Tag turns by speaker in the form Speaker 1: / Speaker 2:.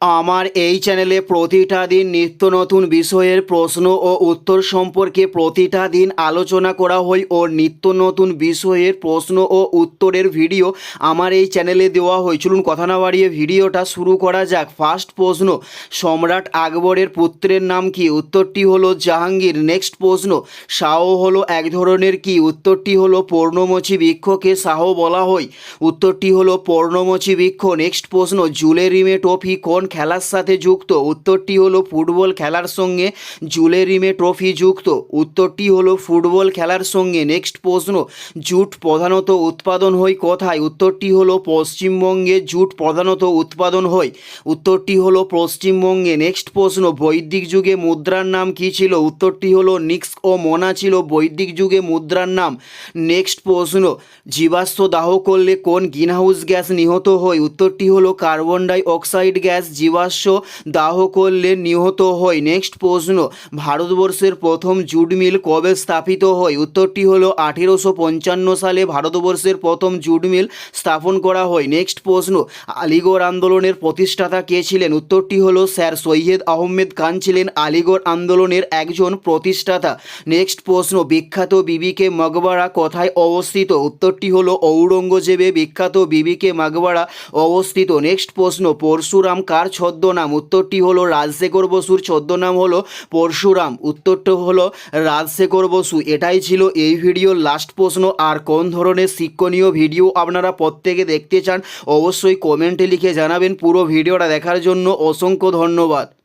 Speaker 1: আমার এই চ্যানেলে প্রতিটা দিন নিত্য নতুন বিষয়ের প্রশ্ন ও উত্তর সম্পর্কে প্রতিটা দিন আলোচনা করা হয় ও নিত্য নতুন বিষয়ের প্রশ্ন ও উত্তরের ভিডিও আমার এই চ্যানেলে দেওয়া হয়। চলুন কথা না বাড়িয়ে ভিডিওটা শুরু করা যাক। ফার্স্ট প্রশ্ন, সম্রাট আকবরের পুত্রের নাম কি? উত্তরটি হলো জাহাঙ্গীর। নেক্সট প্রশ্ন শাহ হলো এক ধরনের কি? উত্তরটি হলো পর্ণমোচী বৃক্ষকে শাহ বলা হয়। উত্তরটি হলো পর্ণমোচী বৃক্ষ। নেক্সট প্রশ্ন, জুলেরিমে ট্রফি কোন খেলার সাথে যুক্ত। উত্তরটি হলো ফুটবল খেলার সঙ্গে জুলেরিমে ট্রফি যুক্ত। উত্তরটি হলো ফুটবল খেলার সঙ্গে নেক্সট প্রশ্ন, জুট প্রধানত উৎপাদন হয় কোথায়? উত্তরটি হলো পশ্চিমবঙ্গে জুট প্রধানত উৎপাদন হয়। উত্তরটি হলো পশ্চিমবঙ্গে। নেক্সট প্রশ্ন, বৈদিক যুগে মুদ্রার নাম কী ছিল? উত্তরটি হলো নিক্স ও মনা ছিল বৈদিক যুগে মুদ্রার নাম। নেক্সট প্রশ্ন, জীবাশ্ম দাহ করলে কোন গ্রিনহাউস গ্যাস নিহত হয়? উত্তরটি হলো কার্বন ডাই অক্সাইড গ্যাস জীবাশ্ম দাহ করলে নিহত হয়। নেক্সট প্রশ্ন, ভারতবর্ষের প্রথম জুট মিল কবে স্থাপিত হয়? উত্তরটি হলো আঠেরোশো পঞ্চান্ন সালে ভারতবর্ষের প্রথম জুট মিল স্থাপন করা হয়। নেক্সট প্রশ্ন, আলিগড় আন্দোলনের প্রতিষ্ঠাতা কে ছিলেন? উত্তরটি হলো স্যার সৈয়দ আহমেদ খান ছিলেন আলিগড় আন্দোলনের একজন প্রতিষ্ঠাতা। নেক্সট প্রশ্ন, বিখ্যাত বিবিকে মকবরা কোথায় অবস্থিত? উত্তরটি হলো ঔরঙ্গজেবে বিখ্যাত বিবিকে মকবরা অবস্থিত। নেক্সট প্রশ্ন, পরশুরাম কার ছদ্মনাম। উত্তরটি হলো রাজশেখর বসুর ছদ্মনাম হলো পরশুরাম। উত্তরটি হলো রাজশেখর বসু। এটাই ছিল এই ভিডিওর লাস্ট প্রশ্ন। আর কোন ধরনের শিক্ষণীয় ভিডিও আপনারা প্রত্যেকে দেখতে চান, অবশ্যই কমেন্টে লিখে জানাবেন। পুরো ভিডিওটা দেখার জন্য অসংখ্য ধন্যবাদ।